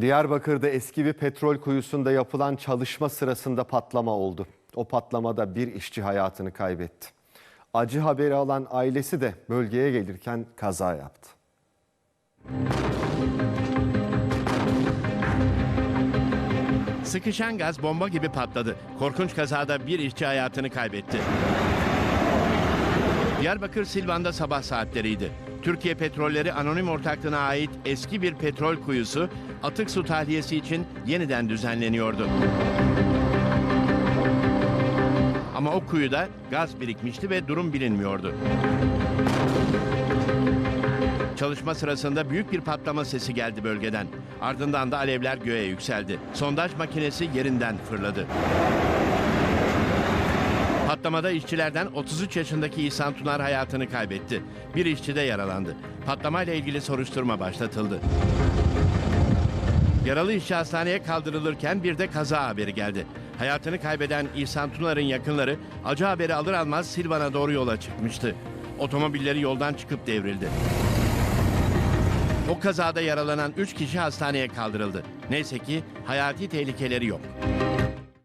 Diyarbakır'da eski bir petrol kuyusunda yapılan çalışma sırasında patlama oldu. O patlamada bir işçi hayatını kaybetti. Acı haberi alan ailesi de bölgeye gelirken kaza yaptı. Sıkışan gaz bomba gibi patladı. Korkunç kazada bir işçi hayatını kaybetti. Diyarbakır Silvan'da sabah saatleriydi. Türkiye Petrolleri Anonim Ortaklığı'na ait eski bir petrol kuyusu atık su tahliyesi için yeniden düzenleniyordu. Ama o kuyuda gaz birikmişti ve durum bilinmiyordu. Çalışma sırasında büyük bir patlama sesi geldi bölgeden. Ardından da alevler göğe yükseldi. Sondaj makinesi yerinden fırladı. Patlamada işçilerden 33 yaşındaki İhsan Tunar hayatını kaybetti. Bir işçi de yaralandı. Patlamayla ilgili soruşturma başlatıldı. Yaralı işçi hastaneye kaldırılırken bir de kaza haberi geldi. Hayatını kaybeden İhsan Tunar'ın yakınları acı haberi alır almaz Silvan'a doğru yola çıkmıştı. Otomobilleri yoldan çıkıp devrildi. O kazada yaralanan 3 kişi hastaneye kaldırıldı. Neyse ki hayati tehlikeleri yok.